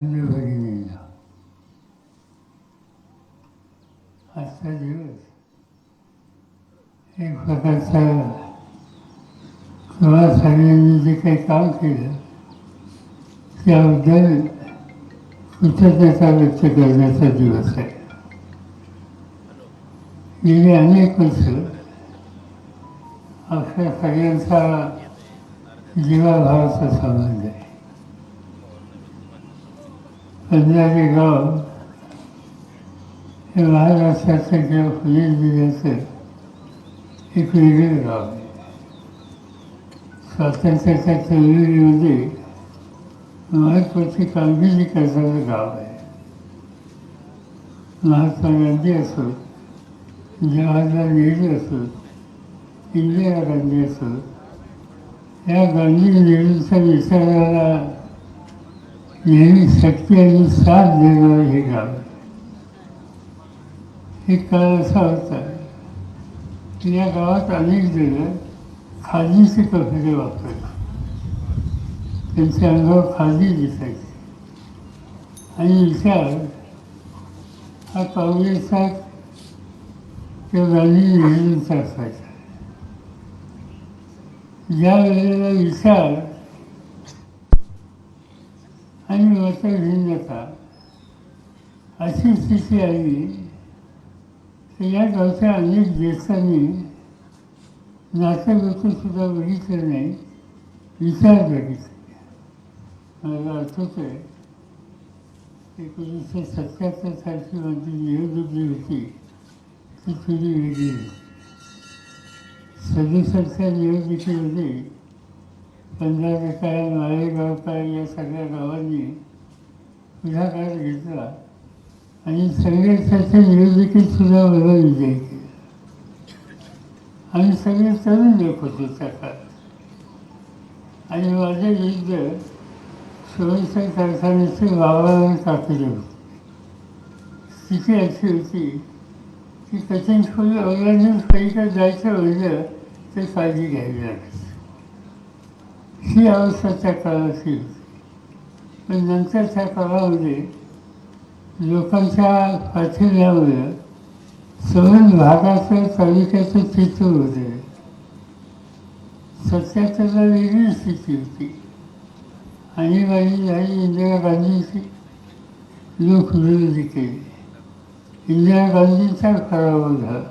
भगिनींना आजचा दिवस एक प्रकारचा कला साहेबांनी जे काही काम केलं त्याबद्दल कृतज्ञता व्यक्त करण्याचा दिवस आहे गेली अनेक वर्ष आपल्या सगळ्यांचा जीवाभावाचा संबंध आहे पंजाबी गाव हे महाराष्ट्राचं किंवा पुणे जिल्ह्याचं एक वेगळं गाव आहे. स्वातंत्र्याच्या चळवळीमध्ये महत्त्वाची कामगिरी करणारं गाव आहे. महात्मा गांधी असो जवाहरलाल नेहरू असो इंदिरा गांधी असो या गांधी नेहरूंच्या विचाराला नेहमी शक्ती आणि साथ देणारं हे गाव हे एक काळ असा होता की या गावात अनेक जण खादीचे कपडे वापरत त्यांचे अंगावर खादी दिसायचे आणि विचार हा। काँग्रेसचा किंवा गांधी नेहरूंचा असायचा ज्या वेळेला विचार आणि मतभिन्नता अशी स्थिती आली तर या गावच्या अनेक ज्येष्ठांनी नातं सुद्धा बघितलं नाही विचार बघितले मला आठवत आहे एकोणीसशे सत्याहत्तर सालची माझी निवडणुकी जी होती ती थोडी वेगळी होती. सदुसष्टच्या निवडणुकीमध्ये पंधरा काय माळेगाव काय या सगळ्या गावांनी. पुढाकार घेतला. आणि सगळे त्याच्या निवडणुकीत सुद्धा मला विजय केला. आम्ही सगळे तरुण लोक होते त्या काळात. आणि माझे विरुद्ध सोयीच्या कारखान्याचे वावाला टाकले होते. स्थिती अशी होती की त्याच्या खोली ओलांडून पलीकडे जायचं म्हणलं ते काळजी घ्यावी लागते ही अवस्था त्या काळाची होती पण नंतरच्या काळामध्ये लोकांच्या पाठिंब्यामुळे सवन भागाचं तालुक्याचं चित्र होते. सत्याहत्तरला वेगळी स्थिती होती. आणि माझी आई इंदिरा गांधीची लोक विरोधी केली. इंदिरा गांधींचा पराभव झाला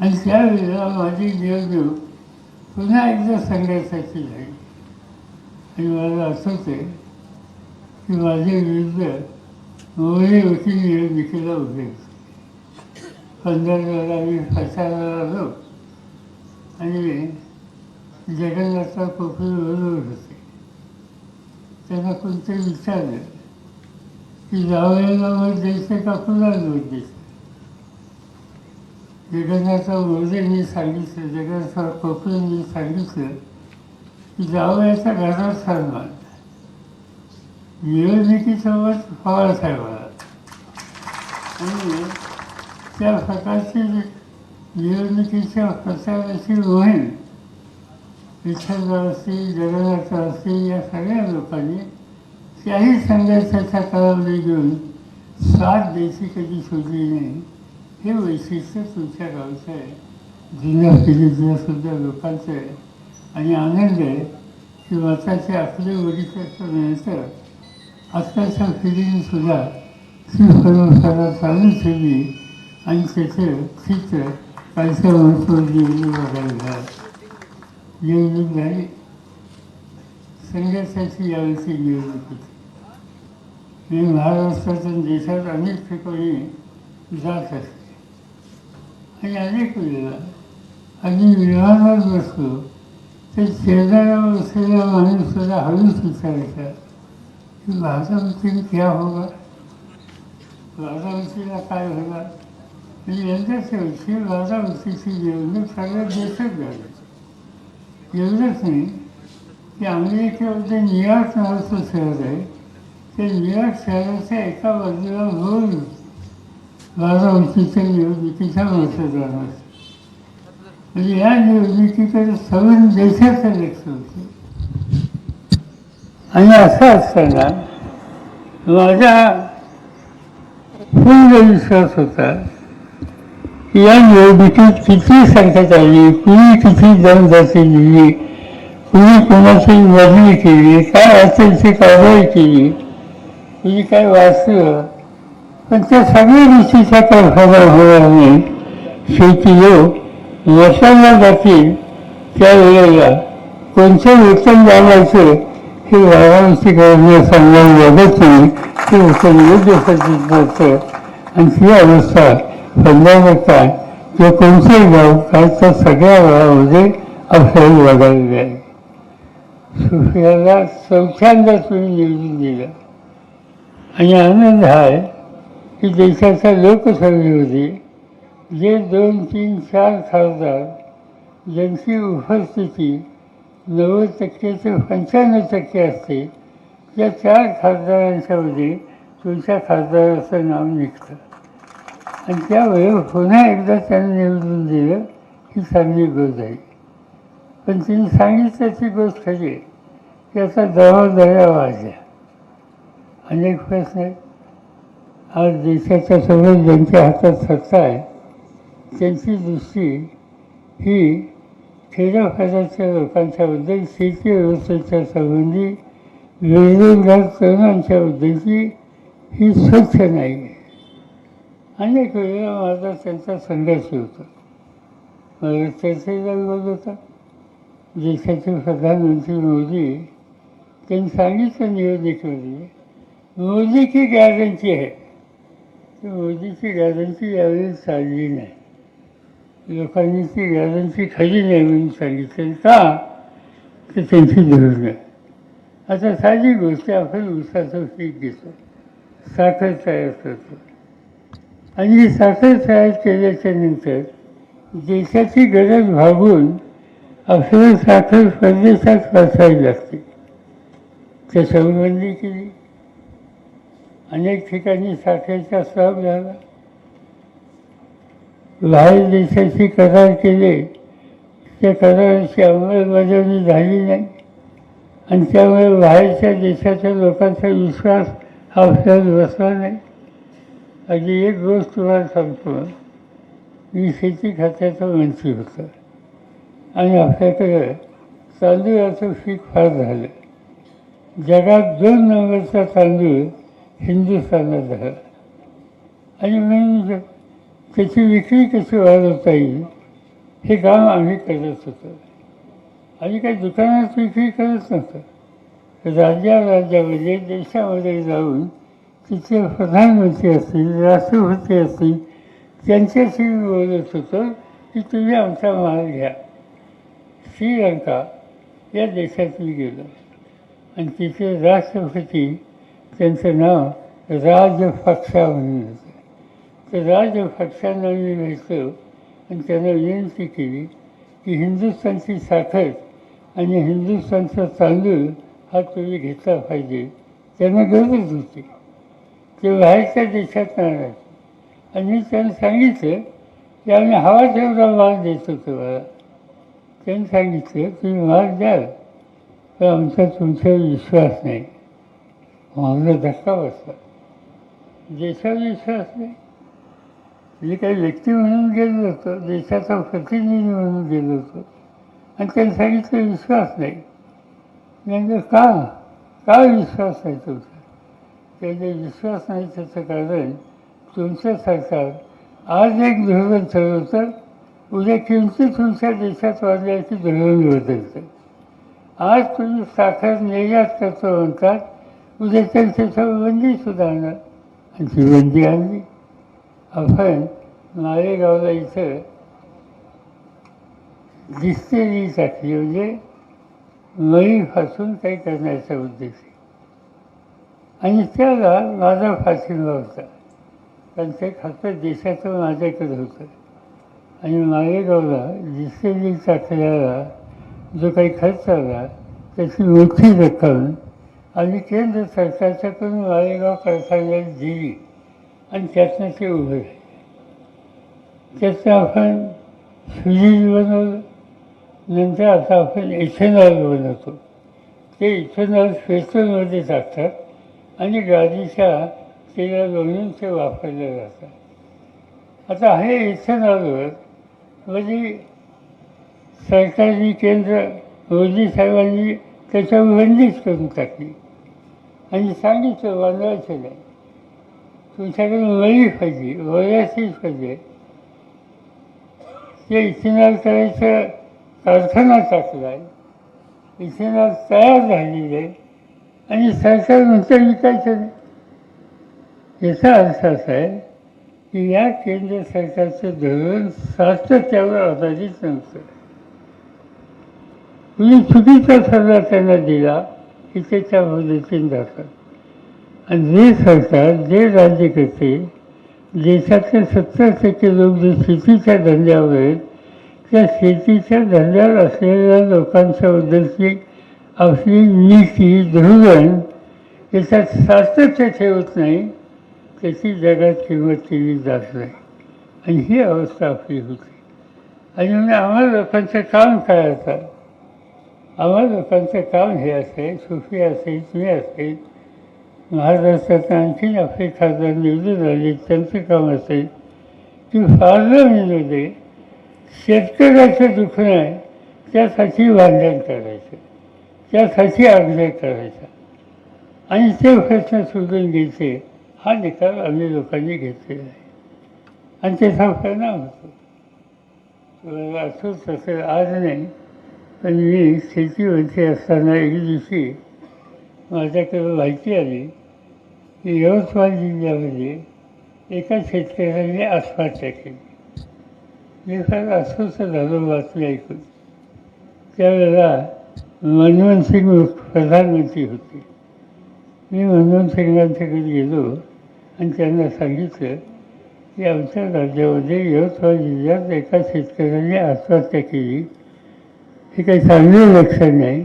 आणि त्यावेळेला माझी निवडणूक पुन्हा एकदा संघर्षाची झाली आणि मला आठवत आहे की माझ्या विरुद्ध मोरे वकील निवडणुकीला उभे होते पंधरा वेळा मी प्रचाराला आलो. आणि जगन्नाथराव कोकणी बरोबर होते. त्यांना कोणतरी विचारलं की जावयाला मत द्यायचं का पुन्हा मत द्यायचं जगन्नाथ मोरेंनी सांगितलं जगन्नाथराव कोकणेंनी सांगितलं की जावयाचा घरात सन्मान. निवडणुकीचा मत पवार आणि त्या प्रकारची निवडणुकीच्या प्रचाराची मोहीम विठ्ठलराव असतील जगन्नाथराव असतील या सगळ्या लोकांनी त्याही संघर्षाच्या काळामध्ये घेऊन साथ द्यायची कधी शोधली नाही. हे वैशिष्ट्य तुमच्या गावचं आहे जुन्या पिढीतल्या सुद्धा लोकांचं आहे आणि आनंद आहे की वाचाचे आपले वरिष्ठ आत्ताच्या पिढीने सुद्धा ती परंपरा चालू ठेवली आणि त्याचं चित्र कालच्या महत्त्व जीवन बघायला निवडून झाली संघर्षाची यावेळी निवडणूक होती मी महाराष्ट्रातून देशात अनेक ठिकाणी जात असते आणि अनेक वेळेला आम्ही विमानात बसलो तर शेजाऱ्या बसलेला माणूस सुद्धा हळूच विचारायचा की भाजपतील क्या होगा बारामतीला काय होणार आणि यंदाच्या वर्षी बारामतीची निवडणूक सगळ्यात देशात झाली एवढंच नाही की अमेरिकेमध्ये न्यूयॉर्क नावाचं शहर आहे ते न्यूयॉर्क शहराच्या एका बाजूला रोड बारामतीच्या निवडणुकीच्या मतदानात म्हणजे या निवडणुकीकडे सगळं देशाचं लक्ष होतं आणि असं असताना माझा पूर्ण विश्वास होता की या निवडणुकीत किती संकट आली कुणी किती जनजाती दिली कुणी कोणाची बदली केली काय असेल ती कारवाई केली कुणी काय वाचलं पण त्या सगळ्या गोष्टीचा काय फायदा होणार नाही शेवटी लोक वर्षांना जातील त्या वेळेला कोणतं उत्तम लावायचं हे वाराणसी करणं सांगायला लागत नाही. ते उत्तम योग्य पद्धतीत असतं आणि ती अवस्था संदर्भात किंवा कोणतंही गाव काय तर सगळ्या गावामध्ये आपल्याला बघायला आहे. सुफियाला चौथ्यांदा तुम्ही निवडून दिलं. आणि आनंद हा आहे की देशाच्या लोकसभेमध्ये जे दोन तीन चार खासदार ज्यांची उपस्थिती नव्वद टक्के ते पंच्याण्णव टक्के असते त्या चार खासदारांच्यामध्ये तुमच्या खासदाराचं नाव निघतं. आणि त्यामुळे पुन्हा एकदा त्यांनी निवडून दिलं ही चांगली गोष्ट आहे. पण तिने सांगितलं ती गोष्ट खरी आहे की आता जबाबदाऱ्या वाजल्या. अनेक प्रश्न आहेत. आज देशाच्या समोर ज्यांच्या हातात सत्ता आहे त्यांची दृष्टी ही खेड्यापाड्याच्या लोकांच्याबद्दल शेती व्यवस्थेच्या संबंधी बेरोजगार तरुणांच्याबद्दलची ही स्वच्छ नाही. आहे अनेक वेळेला माझा त्यांचा संघर्ष होता. मला चर्चेला विरोध होता. देशाचे प्रधानमंत्री मोदी त्यांनी सांगितलं निवडणुकीमध्ये मोदी की गॅरंटी आहे. मोदीची गॅरंटी यावेळी चालली नाही. लोकांनी ती गॅरंटी खाली नाही म्हणून सांगितलं का? ते त्यांची धोरणं आता साधी गोष्ट आपण उसाचं पीक घेतो. साखर तयार करतो. आणि ही साखर तयार केल्याच्यानंतर देशाची गरज भागून आपल्याला साखर परदेशात वाचावी लागते. त्याच्यावर बंदी केली. अनेक ठिकाणी साखरेचा स्राव झाला. बाहेर देशाशी करार केले. त्या कराराची अंमलबजावणी झाली नाही. आणि त्यामुळे बाहेरच्या देशाच्या लोकांचा विश्वास हा आपल्याला बसला नाही. अगदी एक गोष्ट तुम्हाला सांगतो. मी शेती खात्याचा मंत्री होता. आणि आपल्याकडं तांदूळाचं पीक फार झालं. जगात दोन नंबरचा तांदूळ हिंदुस्थानात झाला आणि म्हणून त्याची विक्री कशी वाढवता येईल हे। काम आम्ही करत होतो आणि काही दुकानात विक्री करत नव्हतं राज्या राज्यामध्ये देशामध्ये जाऊन तिथले प्रधानमंत्री असतील राष्ट्रपती असतील त्यांच्याशी मी बोलत होतो की तुम्ही आमचा माल घ्या श्रीलंका या देशात मी गेलो। आणि तिथे राष्ट्रपती त्यांचं नाव राजपक्षा म्हणून होतं तर राजपक्षांना मी भेटलो आणि त्यांना विनंती केली की हिंदुस्थानची साखर आणि हिंदुस्थानचा तांदूळ हा तुम्ही घेतला पाहिजे त्यांना गरज होती ते बाहेरच्या देशात नाही आणि मी त्यांना सांगितलं की आम्ही हवा तेवढा माल देतो तुम्हाला त्यांनी सांगितलं तुम्ही माल द्याल तर आमचा तुमच्यावर विश्वास नाही। मागणं धक्का बसला देशावर विश्वास नाही काही व्यक्ती म्हणून गेलो होतं देशाचा प्रतिनिधी म्हणून गेलो होतो आणि त्यांनी सांगितलं विश्वास नाही. म्हणजे का का विश्वास नाही तुमचा? त्याचे विश्वास नाही त्याचं कारण तुमचं सरकार आज एक धोरण ठरवतं उद्या किमती तुमच्या देशात वाढल्याची धोरण बदलतं. आज तुम्ही साखर निर्यात करतो म्हणतात म्हणजे उद्या त्यांच्यावर बंदी सुधारणार आणि ती बंदी आणली आपण मालेगावला इथं दिसतेली टाकली म्हणजे मळीपासून काही करण्याचा उद्देश आणि त्याला माझा पाठिंबा होता. कारण ते खातं देशाचं माझ्याकडे होतं. आणि मालेगावला दिसतेली टाकल्याला जो काही खर्च आला त्याची मोठी रक्कम आणि केंद्र सरकारच्याकडून मालेगाव कारखान्याला दिली आणि त्यातनं ते उभं राहिले. त्याचं आपण फ्रीज बनवलं. नंतर आता आपण इथेनॉल बनवतो. ते इथेनॉल पेट्रोलमध्ये टाकतात आणि गाडीच्या तेला बनवून ते वापरले जातात आता हे इथेनॉलवर म्हणजे सरकारने केंद्र मोदी साहेबांनी त्याच्यावर बंदीच करून टाकली. आणि सांगितलं वाजवायचं नाही तुमच्याकडे वळी पाहिजे वयाचीच पाहिजे. ते इथेनॉल करायचं कारखाना टाकला आहे. इथेनॉल तयार झालेलं आहे. आणि सरकार नंतर विकायचं नाही. याचा अर्थ असा आहे की या केंद्र सरकारचं धोरण सातत्यावर आधारित नव्हतं. तुम्ही चुकीचा सल्ला त्यांना दिला. की ते त्या पद्धतीने जातात. आणि जे सरकार जे राज्य करते देशातले सत्तर टक्के लोक जे शेतीच्या धंद्यावर आहेत त्या शेतीच्या धंद्यावर असलेल्या लोकांच्याबद्दलची आपली नीती धोरण याच्यात सातत्य ठेवत नाही त्याची जगात किंमत केली जात नाही. आणि ही अवस्था आपली होती. आणि म्हणजे आम्हाला लोकांचं काम काय आता आम्हाला लोकांचं काम हे असेल सुफी असेल तुम्ही असेल महाराष्ट्रात आणखीन आपले खासदार निवडून आले त्यांचं काम असेल की दे शेतकऱ्याचं दुःख नाही त्यासाठी भांडण करायचं. त्यासाठी आग्रह करायचा. आणि ते प्रश्न सोडून घ्यायचे हा निकाल आम्ही लोकांनी घेतलेला आहे. आणि त्याचा परिणाम होतो. असंच तसं आज नाही. पण मी शेतीमध्ये असताना एक दिवशी माझ्याकडे माहिती आली की यवतमाळ जिल्ह्यामध्ये एका शेतकऱ्याने आत्महत्या केली. मी फार अस्वस्थ झालो बातमी ऐकून. त्यावेळेला मनमोहन सिंग प्रधानमंत्री होते. मी मनमोहन सिंगांच्याकडे गेलो आणि त्यांना सांगितलं की आमच्या राज्यामध्ये यवतमाळ जिल्ह्यात एका शेतकऱ्याने आत्महत्या केली. हे काही चांगलं लक्षण नाही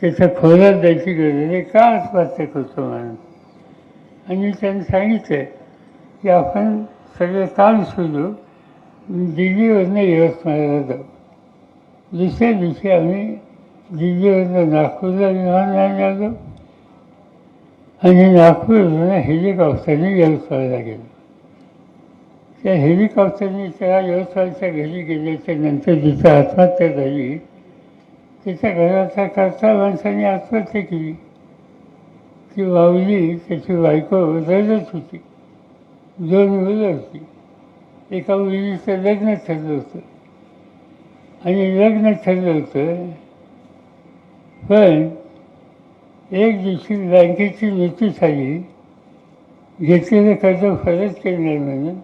त्याचा खोलात द्यायची गरज आहे का आत्महत्या करतो म्हणून आणि त्यांनी सांगितलं की आपण सगळं काम सोडू दिल्लीवरनं यवतमाळला जाऊ. दुसऱ्या दिवशी आम्ही दिल्लीवरनं नागपूरला विमान आलो आणि नागपूरवरून हेलिकॉप्टरने यवतमाळला गेलो. त्या हेलिकॉप्टरने त्या यवतमाळच्या घरी गेल्याच्यानंतर जिथं आत्महत्या झाली. त्याच्या घराचा करता माणसाने आत्महत्या केली. ती वावली त्याची बायको रडत होती. दोन मुलं होती. एका मुलीचं लग्न ठरलं होतं. आणि लग्न ठरलं होतं पण एक दिवशी बँकेची नोटीस आली. घेतलेलं कर्ज परत केलं म्हणून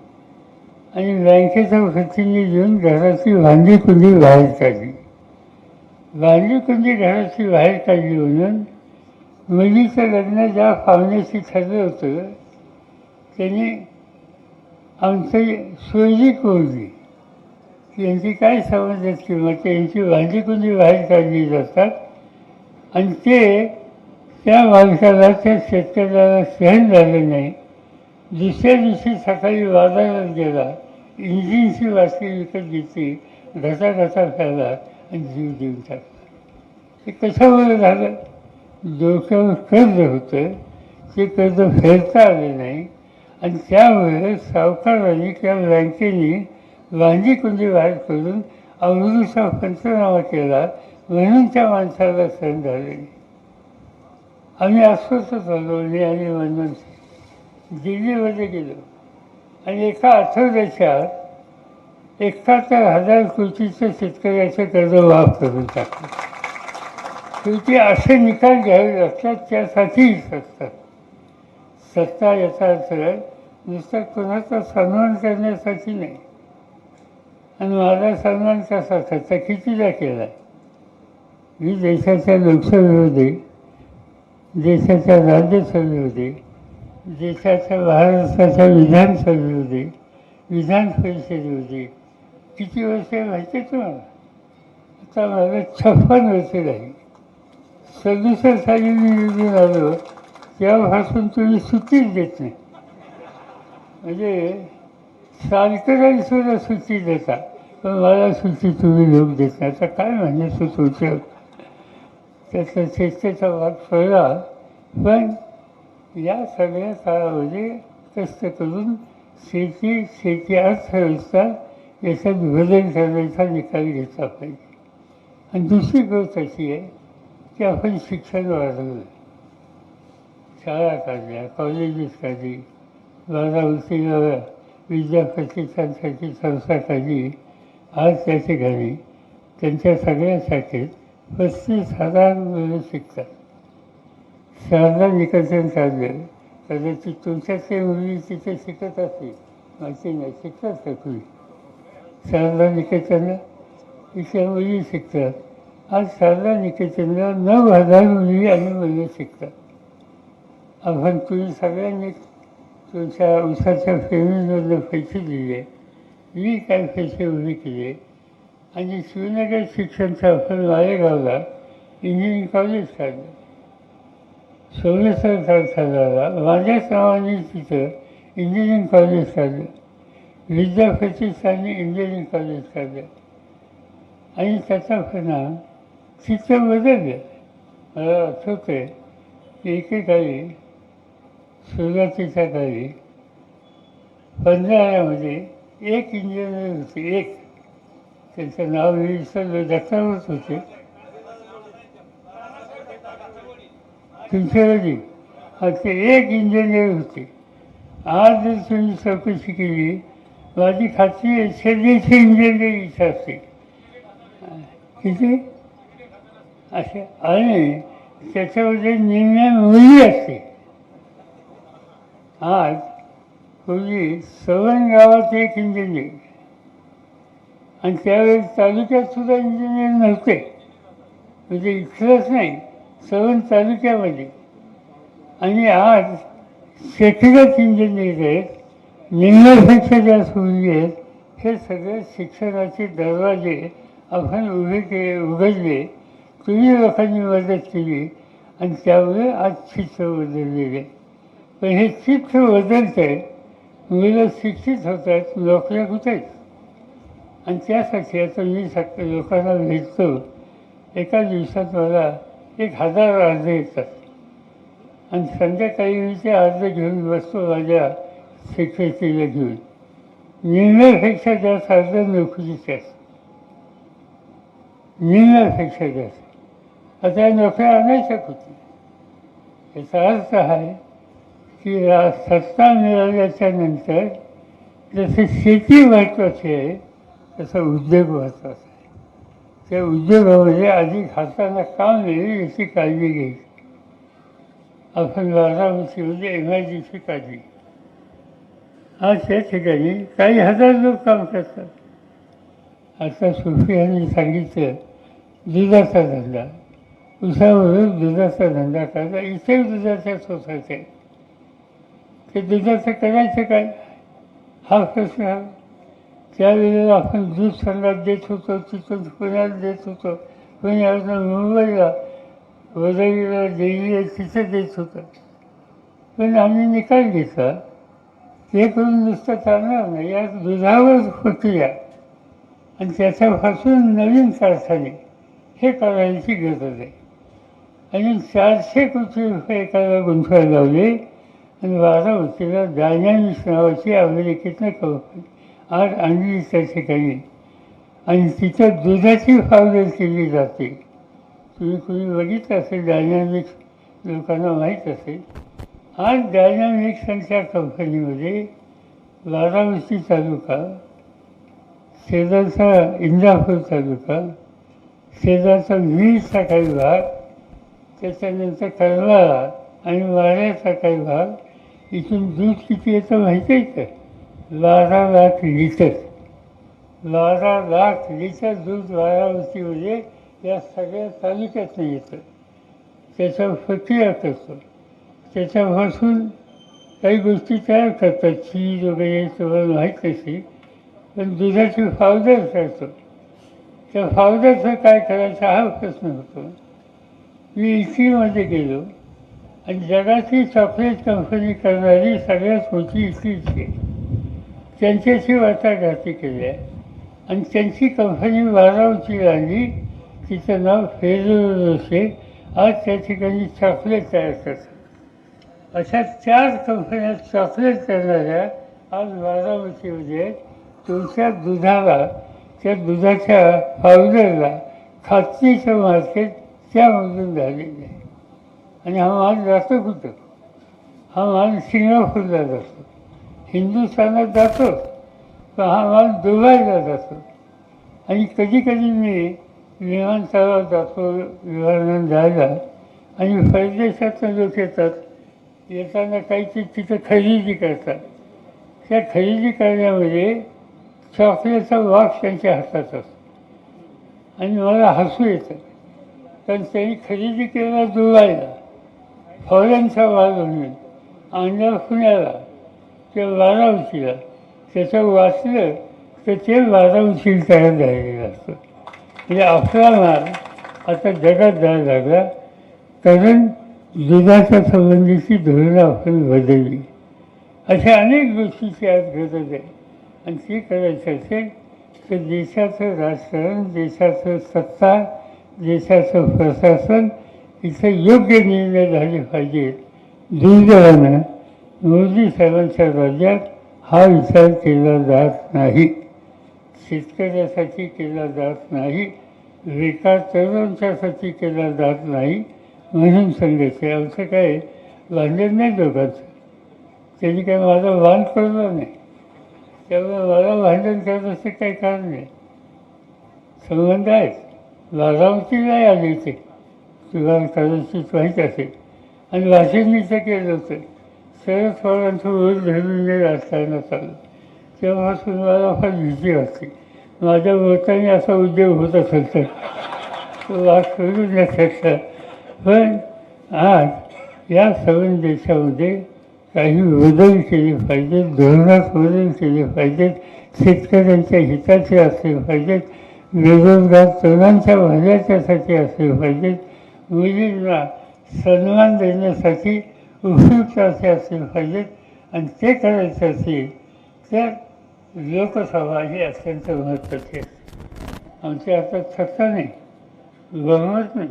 आणि बँकेच्या वतीने घेऊन घराची भांडी कुंडी बाहेर काढली. भांडी कुंडी घराची बाहेर काढली म्हणून मुलीचं लग्न ज्या पाहुण्याशी ठरलं होतं त्यांनी आमचं सोयरी कोरली. यांची काय समजत किंमत त्यांची भांडी कुंडी बाहेर काढली जातात आणि ते त्या माणसाला त्या शेतकऱ्याला सहन झालं नाही. दुसऱ्या दिवशी सकाळी बाजारात गेला. इंजिनची वासरी विकत घेतली. घसा घसा खायला. आणि जीव देऊन टाकला ते कशामुळे झालं? डोक्यावर कर्ज होतं. ते कर्ज फेरता आले नाही. आणि त्यामुळे सावकारांनी त्या बँकेने गांधी कुंडी बाहेर करून अमृतचा पंचनामा केला म्हणून त्या माणसाला सण झाले. आम्ही अस्वस्थ झालो मी आणि मनमोहन दिल्लीमध्ये गेलो. आणि एका आठवड्याच्या आत एकाहत्तर हजार कोटीचं शेतकऱ्याचं कर्ज वाफ करून टाकलं. शेवटी असे निकाल घ्यावे लागतात त्यासाठीच असतात सत्ता याचा अर्थ नुसतं कोणाचा सन्मान करण्यासाठी नाही. आणि माझा सन्मान कसा करता कितीदा केला? मी देशाच्या लोकसभेमध्ये देशाच्या राज्यसभेमध्ये देशाच्या महाराष्ट्राच्या विधानसभेमध्ये विधान परिषदेमध्ये किती वर्ष माहिती तुम्हाला? आता माझं छप्पन वर्ष राहील. सदुसष्ट साली मी निवडून आलो तेव्हापासून तुम्ही सुट्टीच देत नाही. म्हणजे सारखं सुद्धा सुट्टी देता पण मला सुट्टी तुम्ही लोक देत नाही. आता काय म्हणायचं तुमचं त्याचा चेष्टेचा भाग पडला पण या सगळ्या काळामध्ये कष्ट करून शेती शेती अर्थव्यवस्था याचं बदल करण्याचा निकाल घेतला पाहिजे. आणि दुसरी गोष्ट अशी आहे की आपण शिक्षण वाढवलं. शाळा काढल्या कॉलेजेस काढली बारामतीला विद्याप्रतिष्ठानसारखी संस्था काढली. आज त्या ठिकाणी त्यांच्या सगळ्या शाखेत पस्तीस हजार मुलं शिकतात. शाळा निकटन काढलं कदाचित तुमच्यातले मुली तिथे शिकत असतील. माहिती नाही शिकतात का तुम्ही शारदा निकेतन मुली शिकतात. आज शारदा निकेतनला नऊ हजार मुली आणि मुलं शिकतात. आपण तुम्ही सगळ्यांनी तुमच्या उसाच्या फेमीमधलं पैसे दिले. मी काय पैसे उभे केले? आणि शिवनगर शिक्षणचं आपण मालेगावला इंजिनिअरिंग कॉलेज काढलं. सोमेश्वर झाला माझ्याच नावाने तिथं इंजिनिअरिंग कॉलेज काढलं. विद्याप्रतिष्ठानने इंजिनिअरिंग कॉलेज काढलं आणि त्याचा परिणाम चित्र बदलले. मला आठवतं आहे एकेकाळी सुरुवातीच्या काळी पंधरामध्ये एक इंजिनियर होते एक. त्यांचं नाव मी विसरलं दत्तावत होते. तुमच्याकडे हा ते एक इंजिनियर होते. आज जर तुम्ही चौकशी केली माझी खात्री आहे सध्याची इच्छा असते. किती? असे आणि त्याच्यामध्ये निर्णय मुली असते. आज पूर्वी सवण गावात एक इंजिनियर. आणि त्यावेळेस तालुक्यात सुद्धा इंजिनियर नव्हते. म्हणजे इथलंच नाही सवण तालुक्यामध्ये. आणि आज शेतीलाच इंजिनियर आहेत. निम्म्यापेक्षा ज्या मुली आहेत हे सगळे शिक्षणाचे दरवाजे आपण उभे केले उघडले. तुम्ही लोकांनी मदत केली आणि त्यामुळे आज चित्र बदललेले. पण हे चित्र बदलतं आहे मुलं शिक्षित होत आहेत नोकऱ्या कुठे आहेत आणि त्यासाठी आता मी सक लोकांना भेटतो. एका दिवसात मला एक हजार अर्ज येतात. आणि संध्याकाळी मी ते अर्ज घेऊन बसतो माझ्या सेक्रेटरीला घेऊन निम्म्यापेक्षा जास्त अर्ज नोकरीचे असतात मिळण्यापेक्षा जास्त आता नोकऱ्या आणायच्या कुठे याचा अर्थ आहे की सत्ता मिळाल्याच्या नंतर जसे शेती महत्त्वाची आहे तसा उद्योग महत्त्वाचा आहे त्या उद्योगामध्ये आधी हाताला काम मिळेल याची काळजी घ्यायची आपण बारामतीमध्ये एम आय डी सी काढली आज त्या ठिकाणी काही हजार लोक काम करतात आता सुफी यांनी सांगितलं दुधाचा धंदा. उसावरून दुधाचा धंदा करता इथे दुधाच्या स्वतःचे आहे ते दुधाचं करायचं काय? हा प्रश्न आहे. त्यावेळेला आपण दूध संघात देत होतो तिथून पुण्यात देत होतो. पुण्यावरून मुंबईला वरळीला देवीला तिथं देत होतं. पण आम्ही निकाल घेतला. हे करून नुसतं चालणार नाही या दुधावर प्रक्रिया आणि त्याच्यापासून नवीन कारखाने हे करायची गरज आहे. आणि चारशे कोटी रुपये एकाला गुंतवायला लावले आणि बारामतीला डायनॅमिक्स नावाची अमेरिकेतनं कंपनी आज आणली त्या ठिकाणी. आणि तिथं दुधाची फावडर केली जाते. तुम्ही कुणी बघितलं असेल डायनॅमिक्स लोकांना माहीत असेल. आज डायनॅमिक्सांच्या कंपनीमध्ये बारामती तालुका शेजारचा इंदापूर तालुका शेजारचा वीरचा काही भाग त्याच्यानंतर करमाळा आणि वाऱ्याचा काही भाग इथून दूध किती येतं माहिती आहे का? लारा लाख लिटर. लारा लाख लिटर दूध बारामतीमध्ये या सगळ्या तालुक्यातनं येतं. त्याच्यावर प्रक्रिया करतो. त्याच्यापासून काही गोष्टी तयार करतात. चीज वगैरे तुम्हाला माहीत नसेल पण दुधाची फावदर करतो. त्या पावडरचं काय करायचं हा प्रश्न होतो. मी इटलीमध्ये गेलो. आणि जगाची चॉकलेट कंपनी करणारी सगळ्यात मोठी इटलीची आहे. त्यांच्याशी वाटाघाटी केल्या. आणि त्यांची कंपनी बारावची आणली तिचं नाव फेरो रोशे आज त्या ठिकाणी चॉकलेट तयार करतात. अशा चार कंपन्या चॉकलेट करणाऱ्या आज बारामतीमध्ये तुमच्या दुधाला त्या दुधाच्या पावडरला खात्रीचं मार्केट त्यामधून झालेलं आहे. आणि हा माल जातो कुठं? हा माल सिंगापूरला जातो. हिंदुस्थानात जातो. पण हा माल दुबईला जातो. आणि कधी कधी मी विमानतळावर जातो विमानानं जायला. आणि परदेशातनं लोक येतात. येताना काहीतरी तिथं खरेदी करतात. त्या खरेदी करण्यामध्ये चॉकलेटचा वास त्यांच्या हातात असतो. आणि मला हसू येतं. कारण त्यांनी खरेदी केला दुरायला फॉरेनचा माल म्हणून आणला पुण्याला ते बारामतीला त्याचं वाचलं तर ते बारामतीला तयार झालेलं असतं. म्हणजे आपला माल आता जगात जायला लागला. कारण दुधाच्या संबंधीची धोरणं आपण बदलली. अशा अनेक गोष्टीची आज गरज आहे आणि ती करायची असेल तर देशाचं राजकारण देशाचं सत्ता देशाचं प्रशासन इथं योग्य निर्णय झाले पाहिजेत दुर्दैवानं मोदी साहेबांच्या राज्यात हा विचार केला जात नाही. शेतकऱ्यासाठी केला जात नाही. विकास तरुणांच्यासाठी केला जात नाही. म्हणून सांगायचं आमचं काय भांडण नाही दोघांचं. त्यांनी काय माझा वाद करणार नाही. त्यामुळे मला भांडण करत असं काही कारण नाही. संबंध आहेत. बारामतीलाही आले ते तुला कदाचित माहीत असेल आणि वाशिंदीचं केलं होतं. शरद पवारांचं रोज धरून मी राजकारणात आलं तेव्हापासून मला फार भीती वाटते. माझ्या वोटाने असा उद्योग होत असेल तर. वाद करू शकता पण आज या सगळ्या देशामध्ये काही बदल केले पाहिजेत धोरणात बदल केले पाहिजेत शेतकऱ्यांच्या हिताचे असले पाहिजेत बेरोजगार तरुणांच्या भल्याच्यासाठी असले पाहिजेत मुलींना सन्मान देण्यासाठी उपयुक्त असे असले पाहिजेत आणि ते करायचं असेल तर लोकसभा ही अत्यंत महत्त्वाची असते आमच्या हातात सत्ता नाही बहुमत नाही.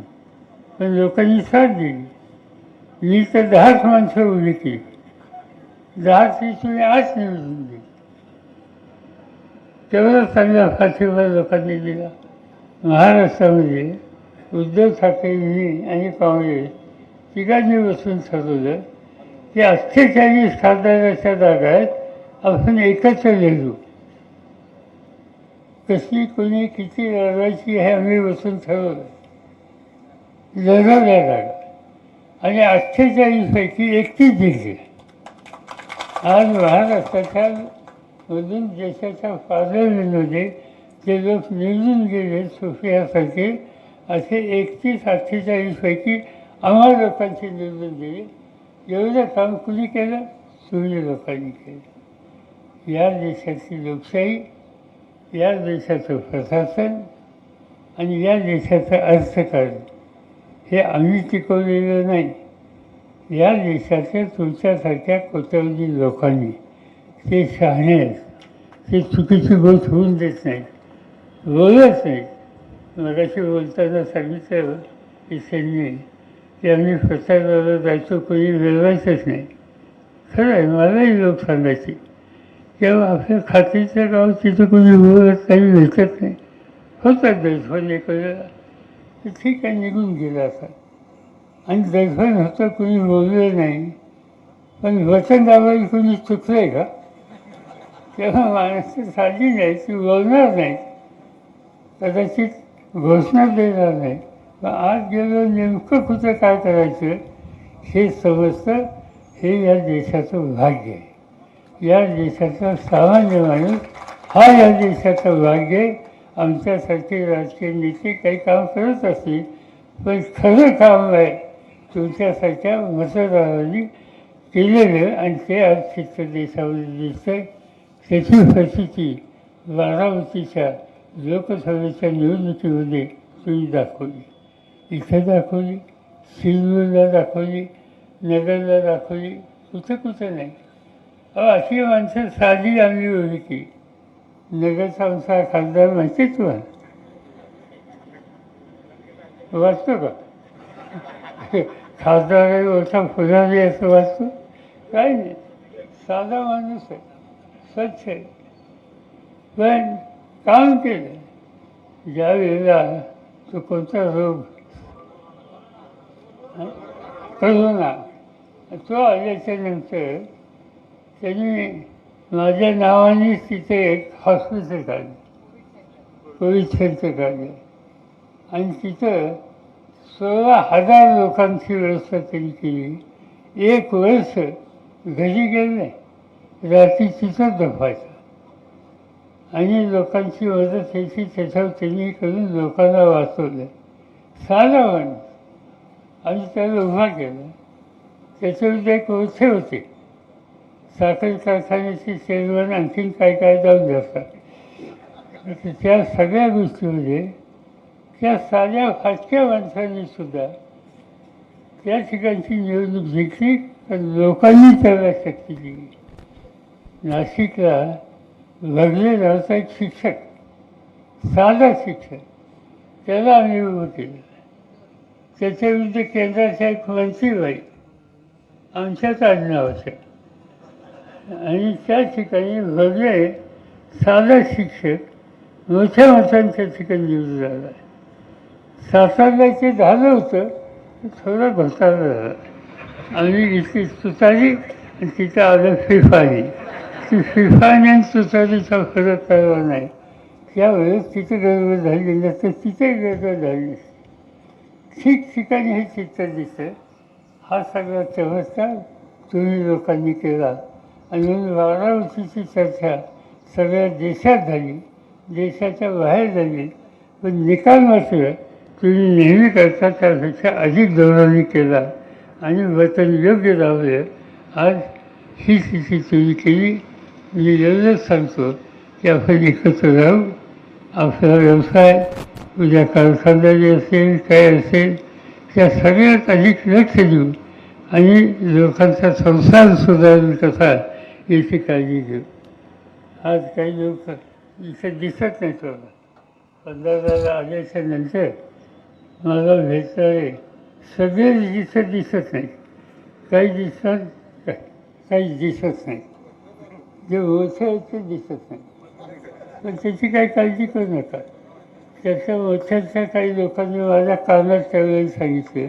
पण लोकांनी साथ दिली. मी तर दहाच माणसं उभी केली. दहा मी आज निवडून दिली. तेवढा चांगला पाठिंबा लोकांनी दिला. महाराष्ट्रामध्ये उद्धव ठाकरेंनी आणि काँग्रेस तिघांनी बसून ठरवलं की अठ्ठेचाळीस खासदाराच्या जागा आहेत आपण एकत्र लढू कशी कोणी किती लढवायची हे आम्ही बसून ठरवलं. लढवल्या जागा आणि अठ्ठेचाळीसपैकी एकतीस जिंकले आज महाराष्ट्राच्या मधून देशाच्या फादरमध्ये जे लोक निवडून गेले सोफियासारखे असे एकतीस अठ्ठेचाळीसपैकी आम्हा लोकांचे निवडून गेले. एवढं काम कुणी केलं? सूर्य लोकांनी केलं. या देशाची लोकशाही या देशाचं प्रशासन आणि या देशाचं अर्थकारण. हे आम्ही टिकवलेलं नाही. या देशाच्या तुमच्यासारख्या कोट्यावधी लोकांनी ते शहाणे आहेत. ते चुकीची गोष्ट होऊन देत नाहीत. बोलत नाहीत. मगाशी बोलताना सांगितलं की त्यांनी की आम्ही प्रचाराला जायचो कोणी मिळवायचंच नाही. खरं आहे मलाही लोक सांगायचे. तेव्हा आपल्या खात्रीचं गाव तिथं कोणी बोलत काही भेटत नाही. होतात देश पण एखाद्याला तर ठीक आहे निघून गेला असा. आणि दर्शन होतं कोणी बोललं नाही पण वचन दाबायला कोणी चुकलं आहे का? तेव्हा माणसं साधी नाही ती बोलणार नाही. कदाचित घोषणा देणार नाही. पण आज गेलो नेमकं कुठं काय करायचं हे समजतं हे या देशाचं भाग्य आहे. या देशाचा सामान्य माणूस हा या देशाचं भाग्य आहे. आमच्यासाठी राजकीय नेते काही काम करत असतील पण खरं काम आहे. तुमच्यासारख्या मतदारांनी केलेलं आणि ते आज चित्र देशामध्ये दिसतंय. त्याची प्रसिद्धी बारामतीच्या लोकसभेच्या निवडणुकीमध्ये तुम्ही दाखवली. इथं दाखवली सिल्लोडला दाखवली नगरला दाखवली कुठं कुठं नाही. अहो अशी माणसं साधी आम्ही होती. नगरचा खासदार माहितीच तुम्हाला वाचतो का खासदार आहे मोठा फुलारी असं वाचतो काही नाही साधा माणूस आहे स्वच्छ आहे पण काम केलं ज्या वेळेला तो कोणता रोग करोना तो आल्याच्यानंतर त्यांनी माझ्या नावानेच तिथे एक हॉस्पिटल काढलं कोविड सेंटर काढलं आणि तिथं सोळा हजार लोकांची व्यवस्था त्यांनी केली. एक वर्ष घरी गेलं नाही रात्री तिथं झोपायचं. आणि लोकांची मदत यायची त्याच्यावर त्यांनी करून लोकांना वाचवलं. साधा माणूस आणि त्याला उभा केला. त्याच्यावर एक ओळखे होते. साखर कारखान्याचे चेअरमन आणखीन काय काय जाऊन जातात. तर त्या सगळ्या गोष्टीमध्ये म्हणजे त्या साध्या फाटक्या माणसांनी सुद्धा त्या ठिकाणची निवडणूक जिंकली पण लोकांनी त्याला शक्ती दिली. नाशिकला लगले नावाचा एक शिक्षक साधा शिक्षक त्याला आम्ही उभं केलं. त्याच्या विरुद्ध केंद्राच्या एक मंत्रीबाई आमच्याच आडनावाच्या आणि त्या ठिकाणी वेगळे साधा शिक्षक मोठ्या मतांच्या ठिकाणी निवडून झाला सातारला ते झालं होतं थोडा थोडं घोटाळा झाला. आम्ही इथे तुतारी आणि तिथं आलं फिफानी ती फिफानी आणि तुतारीचा फरक कळला नाही. त्यावेळेस तिथे गडबड झाली नाही तर तिथे गडबड झाली ठिकठिकाणी हे चित्र दिसतं. हा सगळा चमत्कार तुम्ही लोकांनी केला. आणि वाराणसीची चर्चा सगळ्या देशात झाली देशाच्या बाहेर झाली. पण निकाल मात्र तुम्ही नेहमी करता त्यापेक्षा अधिक दौराने केला आणि वतन योग्य लावलं. आज ही स्थिती तुम्ही केली. मी एवढंच सांगतो की आपण एकत्र राहू. आपला व्यवसाय उद्या कारखानदारी असेल काय असेल त्या सगळ्यात अधिक लक्ष देऊ. आणि लोकांचा संसार सुधारण कसा? याची काळजी घेऊ आज काही लोक इथे दिसत नाहीत मला पंधरा आल्याच्यानंतर मला भेटणारे सगळे जिथे दिसत नाही काही दिसतात काही दिसत नाही. जे मोठे आहेत ते दिसत नाही. पण त्याची काही काळजी करू नका. त्याच्या मोठ्याच्या काही लोकांनी माझ्या कानात त्यावेळेला सांगितलं.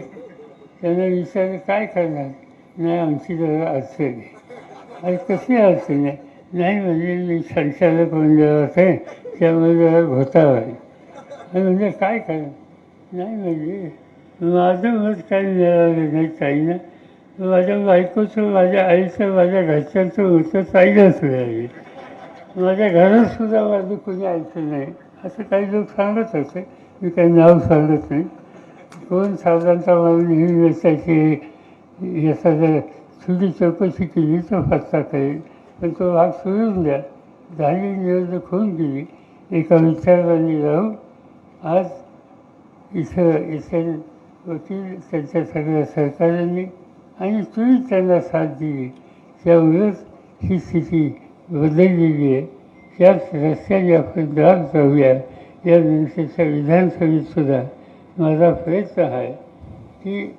त्यांना विचारलं काय करणार? नाही आमची जरा अडचण आहे. आणि कशी अडचण आहे नाही म्हणजे मी संचालक मंडळात आहे म्हणजे त्यामुळे जरा घोटाळा आहे. आणि म्हणजे काय करणार नाही म्हणजे माझं मत काही मिळालं नाही ताईनं. माझ्या बायकोचं माझ्या आईचं माझ्या घरच्यांचं होतं ताईलाच मिळाली. माझ्या घरात सुद्धा माझं कोणी ऐकलं नाही. असं काही लोक सांगत होते. मी काही नाव सांगत नाही. कोण साधारणतः मला नेहमी त्याची एखाद्या थोडी चौकशी केली तर पत्ता करेल पण तो भाग सोडून द्या झाली निवडणूक खून गेली एका विचाराने राहून आज इथं इथं वकील त्यांच्या सगळ्या सरकारांनी आणि तुम्ही त्यांना साथ दिली. त्यामुळेच ही स्थिती बदललेली आहे. त्याच रस्त्याने आपण जात जाऊया या नंतरच्या विधानसभेत सुद्धा माझा प्रयत्न आहे की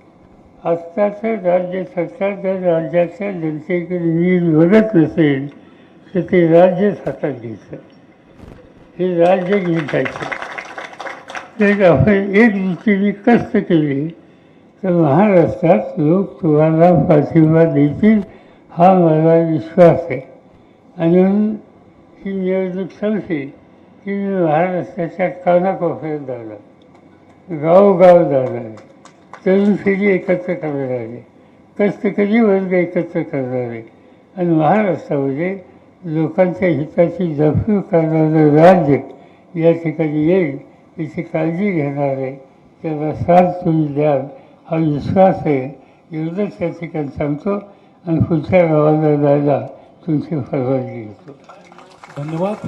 आत्ताचं राज्य सरकार जर राज्याच्या जनतेकडे नीट बघत नसेल तर ते राज्यच हातात घ्यायचं. हे राज्य घ्यायचं तर आपण एक दृष्टीने कष्ट केले तर महाराष्ट्रात लोक तुम्हाला पाठिंबा देतील हा मला विश्वास आहे. आणि म्हणून ही निवडणूक संपली की मी महाराष्ट्राच्या कानाकोपऱ्यात जाणार. गावोगाव जाणार. तरुण पिढी एकत्र करणार आहे कष्टकरी वर्ग एकत्र करणार आहे आणि महाराष्ट्रामध्ये म्हणजे लोकांच्या हिताची जपणूक करणारं राज्य या ठिकाणी येईल याची काळजी घेणार आहे. त्याला साथ तुम्ही द्याल हा विश्वास आहे. एवढंच या ठिकाणी सांगतो आणि पुढच्या गावाला जायला तुमची परवानगी घेतो धन्यवाद.